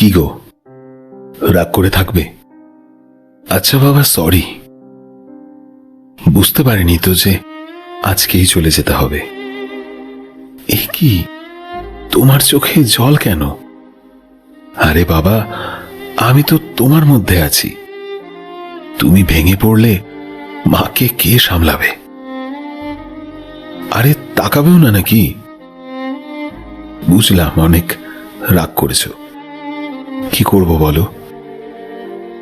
কি গো? রাগ করে থাকবে? আচ্ছা বাবা সরি বুঝতে পারিনি তো যে আজকেই চলে যেতে হবে। এ কি? তোমার চোখে জল কেন? আরে বাবা, আমি তো তোমার মধ্যে আছি। তুমি ভেঙে পড়লে মাকে কে সামলাবে? আরে তাকাবেও না নাকি? বুঝলাম, অনেক রাগ করেছ। কি করব বলো?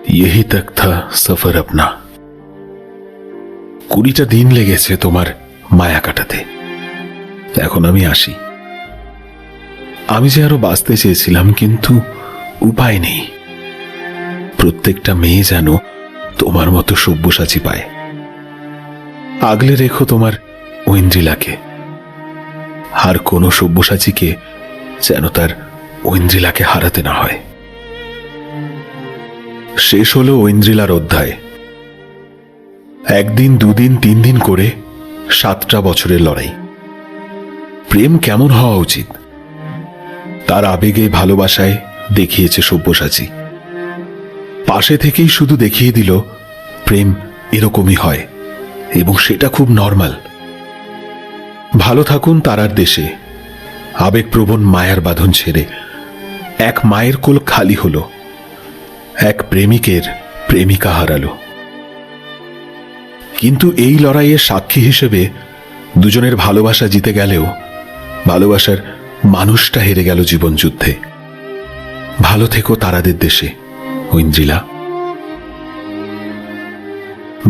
ইহি তক থা সফর আপনা। কুড়িটা দিন লেগেছে তোমার মায়া কাটাতে। এখন আমি আসি। আমি যে আরও বাঁচতে চেয়েছিলাম কিন্তু উপায় নেই। প্রত্যেকটা মেয়ে যেন তোমার মতো সব্যসাচী পায়। আগলে রেখো তোমার ঐন্দ্রিলাকে। আর কোনো সব্যসাচীকে যেন তার ঐন্দ্রিলাকে হারাতে না হয়। শেষ হলো ঐন্দ্রিলার অধ্যায়। একদিন, দুদিন তিন দিন করে সাতটা বছরের লড়াই। প্রেম কেমন হওয়া উচিত? তার আবেগে, ভালোবাসায় দেখিয়েছে সব্যসাচী। পাশে থেকেই শুধু দেখিয়ে দিল, প্রেম এরকমই হয় এবং সেটা খুব নর্মাল। ভালো থাকুন তারার দেশে। আবেগপ্রবণ মায়ার বাঁধন ছেড়ে এক মায়ের কোল খালি হলো। এক প্রেমিকের প্রেমিকা হারালো। কিন্তু এই লড়াইয়ের সাক্ষী হিসেবে দুজনের ভালোবাসা জিতে গেলেও ভালোবাসার মানুষটা হেরে গেল জীবন যুদ্ধে ভালো থেকো তারাদের দেশে ঐন্দ্রিলা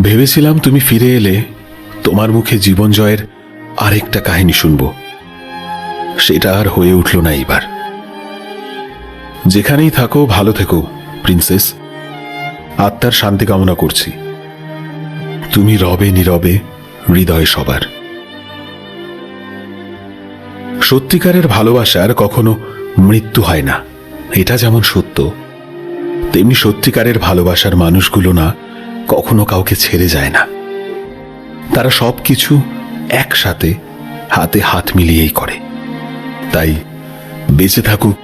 ভেবেছিলাম তুমি ফিরে এলে তোমার মুখে জীবন জয়ের আরেকটা কাহিনী শুনব। সেটা আর হয়ে উঠল না এইবার। যেখানেই থাকো, ভালো থেকো। প্রিন্সেস, আত্মার শান্তি কামনা করছি। তুমি রবে নীরবে, হৃদয় সবার। সত্যিকারের ভালোবাসার কখনো মৃত্যু হয় না। এটা যেমন সত্য, তেমনি সত্যিকারের ভালোবাসার মানুষগুলো না কখনো কাউকে ছেড়ে যায় না। তারা সব কিছু একসাথে হাতে হাত মিলিয়েই করে। তাই বেঁচে থাকুক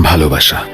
ভালোবাসা।